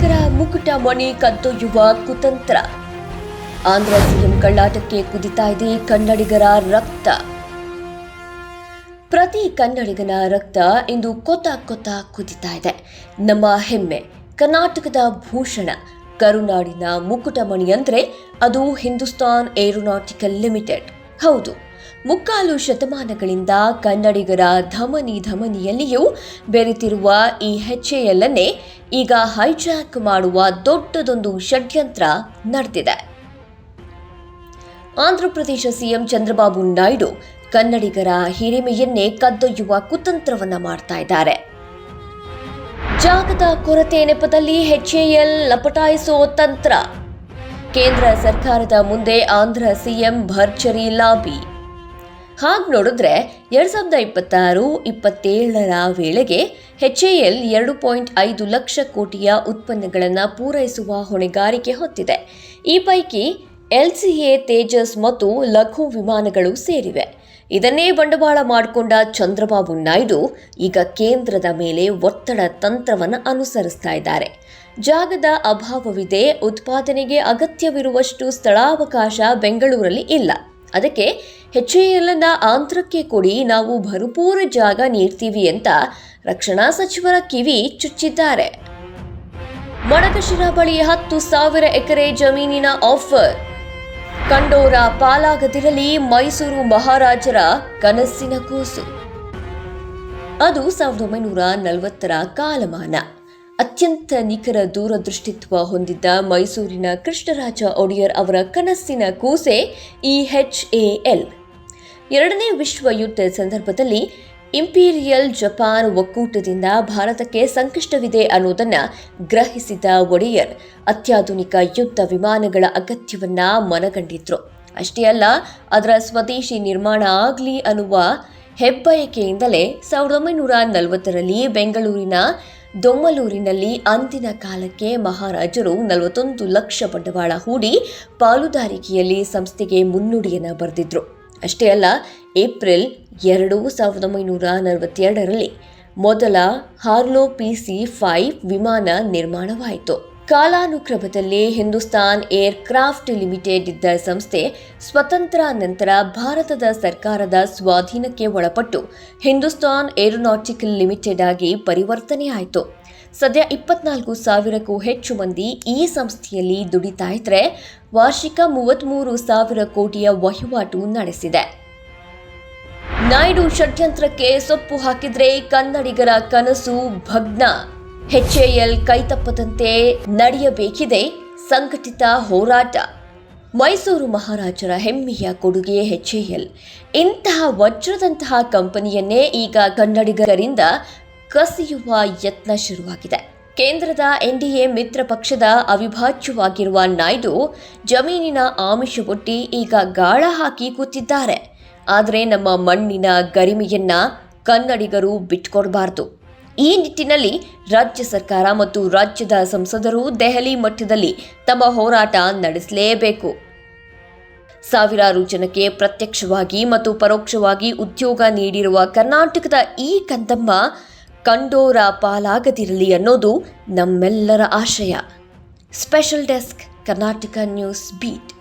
ಕನ್ನಡಿಗರ ಮುಕುಟ ಮಣಿ ಕದ್ದೊಯ್ಯುವ ಕುತಂತ್ರ. ಆಂಧ್ರ ಸಿಎಂ ಕಳ್ಳಾಟಕ್ಕೆ ಕುದಿತಾ ಇದೆ ಕನ್ನಡಿಗರ ರಕ್ತ. ಪ್ರತಿ ಕನ್ನಡಿಗನ ರಕ್ತ ಇಂದು ಕೊತ ಕೊತ ಕುದಿತಾ ಇದೆ. ನಮ್ಮ ಹೆಮ್ಮೆ, ಕರ್ನಾಟಕದ ಭೂಷಣ, ಕರುನಾಡಿನ ಮುಕುಟಮಣಿ ಅಂದ್ರೆ ಅದು ಹಿಂದೂಸ್ತಾನ್ ಏರೋನಾಟಿಕಲ್ ಲಿಮಿಟೆಡ್. ಹೌದು ಮುಕ್ಕಾಲು ಶತಮಾನಗಳಿಂದ ಕನ್ನಡಿಗರ ಧಮನಿ ಧಮನಿಯಲ್ಲಿಯೂ ಬೆರೆತಿರುವ ಈ ಹೆಚ್ಎಎಲ್ ಅನ್ನೇ ಈಗ ಹೈಜಾಕ್ ಮಾಡುವ ದೊಡ್ಡದೊಂದು ಷಡ್ಯಂತ್ರ ನಡೆದಿದೆ. ಆಂಧ್ರಪ್ರದೇಶ ಸಿಎಂ ಚಂದ್ರಬಾಬು ನಾಯ್ಡು ಕನ್ನಡಿಗರ ಹಿರಿಮೆಯನ್ನೇ ಕದ್ದೊಯ್ಯುವ ಕುತಂತ್ರವನ್ನ ಮಾಡ್ತಾ ಇದ್ದಾರೆ. ಜಾಗದ ಕೊರತೆ ನೆಪದಲ್ಲಿ ಎಚ್ಎಎಲ್ ಲಪಟಾಯಿಸೋ ತಂತ್ರ. ಕೇಂದ್ರ ಸರ್ಕಾರದ ಮುಂದೆ ಆಂಧ್ರ ಸಿಎಂ ಭರ್ಜರಿ ಲಾಬಿ. ಹಾಗೆ ನೋಡಿದ್ರೆ ಎರಡು ಸಾವಿರದ ಇಪ್ಪತ್ತಾರು ಇಪ್ಪತ್ತೇಳರ ವೇಳೆಗೆ ಎಚ್ ಎ ಎಲ್ ಎರಡು ಪಾಯಿಂಟ್ ಐದು ಲಕ್ಷ ಕೋಟಿಯ ಉತ್ಪನ್ನಗಳನ್ನು ಪೂರೈಸುವ ಹೊಣೆಗಾರಿಕೆ ಹೊತ್ತಿದೆ. ಈ ಪೈಕಿ ಎಲ್ ಸಿ ಎ, ತೇಜಸ್ ಮತ್ತು ಲಘು ವಿಮಾನಗಳು ಸೇರಿವೆ. ಇದನ್ನೇ ಬಂಡವಾಳ ಮಾಡಿಕೊಂಡ ಚಂದ್ರಬಾಬು ನಾಯ್ಡು ಈಗ ಕೇಂದ್ರದ ಮೇಲೆ ಒತ್ತಡ ತಂತ್ರವನ್ನು ಅನುಸರಿಸ್ತಾ ಇದ್ದಾರೆ. ಜಾಗದ ಅಭಾವವಿದೆ, ಉತ್ಪಾದನೆಗೆ ಅಗತ್ಯವಿರುವಷ್ಟು ಸ್ಥಳಾವಕಾಶ ಬೆಂಗಳೂರಲ್ಲಿ ಇಲ್ಲ. ಅದಕ್ಕೆ ಎಚ್ಎಎಲ್ ಅನ್ನ ಆಂತ್ರಕ್ಕೆ ಕೊಡಿ ನಾವು ಭರಪೂರ ಜಾಗ ನೀಡ್ತೀವಿ ಅಂತ ರಕ್ಷಣಾ ಸಚಿವರ ಕಿವಿ ಚುಚ್ಚಿದ್ದಾರೆ. ಮಡಕಶಿರ ಬಳಿ ಹತ್ತು ಸಾವಿರ ಎಕರೆ ಜಮೀನಿನ ಆಫರ್. ಕಂಡೋರ ಪಾಲಾಗದಿರಲಿ ಮೈಸೂರು ಮಹಾರಾಜರ ಕನಸಿನ ಕೂಸು. ಅದು ಸಾವಿರದ ಒಂಬೈನೂರ ನಲವತ್ತರ ಕಾಲಮಾನ. ಅತ್ಯಂತ ನಿಖರ ದೂರದೃಷ್ಟಿತ್ವ ಹೊಂದಿದ್ದ ಮೈಸೂರಿನ ಕೃಷ್ಣರಾಜ ಒಡೆಯರ್ ಅವರ ಕನಸಿನ ಕೂಸೆ ಇ ಹೆಚ್ ಎ ಎಲ್. ಎರಡನೇ ವಿಶ್ವ ಯುದ್ಧ ಸಂದರ್ಭದಲ್ಲಿ ಇಂಪೀರಿಯಲ್ ಜಪಾನ್ ಒಕ್ಕೂಟದಿಂದ ಭಾರತಕ್ಕೆ ಸಂಕಷ್ಟವಿದೆ ಅನ್ನೋದನ್ನು ಗ್ರಹಿಸಿದ ಒಡೆಯರ್ ಅತ್ಯಾಧುನಿಕ ಯುದ್ಧ ವಿಮಾನಗಳ ಅಗತ್ಯವನ್ನು ಮನಗಂಡಿದ್ರು. ಅಷ್ಟೇ ಅಲ್ಲ, ಅದರ ಸ್ವದೇಶಿ ನಿರ್ಮಾಣ ಆಗಲಿ ಅನ್ನುವ ಹೆಬ್ಬಯಕೆಯಿಂದಲೇ ಸಾವಿರದ ಒಂಬೈನೂರ ನಲವತ್ತರಲ್ಲಿ ಬೆಂಗಳೂರಿನ ದೊಮ್ಮಲೂರಿನಲ್ಲಿ ಅಂದಿನ ಕಾಲಕ್ಕೆ ಮಹಾರಾಜರು ನಲವತ್ತೊಂದು ಲಕ್ಷ ಬಂಡವಾಳ ಹೂಡಿ ಪಾಲುದಾರಿಕೆಯಲ್ಲಿ ಸಂಸ್ಥೆಗೆ ಮುನ್ನುಡಿಯನ್ನು ಬರೆದಿದ್ರು. ಅಷ್ಟೇ ಅಲ್ಲ, ಏಪ್ರಿಲ್ ಎರಡು ಸಾವಿರದ ಒಂಬೈನೂರ ನಲವತ್ತೆರಡರಲ್ಲಿ ಮೊದಲ ಹಾರ್ಲೋ ಪಿ ಸಿ ಫೈವ್ ವಿಮಾನ ನಿರ್ಮಾಣವಾಯಿತು. ಕಾಲಾನುಕ್ರಮದಲ್ಲಿ ಹಿಂದೂಸ್ತಾನ್ ಏರ್ ಕ್ರಾಫ್ಟ್ ಲಿಮಿಟೆಡ್ ಇದ್ದ ಸಂಸ್ಥೆ ಸ್ವತಂತ್ರ ನಂತರ ಭಾರತದ ಸರ್ಕಾರದ ಸ್ವಾಧೀನಕ್ಕೆ ಒಳಪಟ್ಟು ಹಿಂದೂಸ್ತಾನ್ ಏರೋನಾಟಿಕಲ್ ಲಿಮಿಟೆಡ್ ಆಗಿ ಪರಿವರ್ತನೆಯಾಯಿತು ಸದ್ಯ ಇಪ್ಪತ್ನಾಲ್ಕು ಸಾವಿರಕ್ಕೂ ಹೆಚ್ಚು ಮಂದಿ ಈ ಸಂಸ್ಥೆಯಲ್ಲಿ ದುಡಿತಾ ಇದ್ರೆ ವಾರ್ಷಿಕ ಮೂವತ್ತ್ಮೂರು ಸಾವಿರ ಕೋಟಿಯ ವಹಿವಾಟು ನಡೆಸಿದೆ. ನಾಯ್ಡು ಷಡ್ಯಂತ್ರಕ್ಕೆ ಸೊಪ್ಪು ಹಾಕಿದ್ರೆ ಕನ್ನಡಿಗರ ಕನಸು ಭಗ್ನ. ಎಚ್ಎಎಲ್ ಕೈತಪ್ಪದಂತೆ ನಡೆಯಬೇಕಿದೆ ಸಂಘಟಿತ ಹೋರಾಟ. ಮೈಸೂರು ಮಹಾರಾಜರ ಹೆಮ್ಮೆಯ ಕೊಡುಗೆ ಎಚ್ಎಎಲ್ ಇಂತಹ ವಜ್ರದಂತಹ ಕಂಪನಿಯನ್ನೇ ಈಗ ಕನ್ನಡಿಗರಿಂದ ಕಸಿಯುವ ಯತ್ನ ಶುರುವಾಗಿದೆ. ಕೇಂದ್ರದ ಎನ್ಡಿಎ ಮಿತ್ರ ಪಕ್ಷದ ಅವಿಭಾಜ್ಯವಾಗಿರುವ ನಾಯ್ಡು ಜಮೀನಿನ ಆಮಿಷವೊಡ್ಡಿ ಈಗ ಗಾಳ ಹಾಕಿ ಕೂತಿದ್ದಾರೆ. ಆದರೆ ನಮ್ಮ ಮಣ್ಣಿನ ಗರಿಮೆಯನ್ನ ಕನ್ನಡಿಗರು ಬಿಟ್ಕೊಡ್ಬಾರ್ದು. ಈ ನಿಟ್ಟಿನಲ್ಲಿ ರಾಜ್ಯ ಸರ್ಕಾರ ಮತ್ತು ರಾಜ್ಯದ ಸಂಸದರು ದೆಹಲಿ ಮಟ್ಟದಲ್ಲಿ ತಮ್ಮ ಹೋರಾಟ ನಡೆಸಲೇಬೇಕು. ಸಾವಿರಾರು ಜನಕ್ಕೆ ಪ್ರತ್ಯಕ್ಷವಾಗಿ ಮತ್ತು ಪರೋಕ್ಷವಾಗಿ ಉದ್ಯೋಗ ನೀಡಿರುವ ಕರ್ನಾಟಕದ ಈ ಕಂದಮ್ಮ ಕಂಡೋರ ಪಾಲಾಗದಿರಲಿ ಅನ್ನೋದು ನಮ್ಮೆಲ್ಲರ ಆಶಯ. Special desk Karnataka news beat.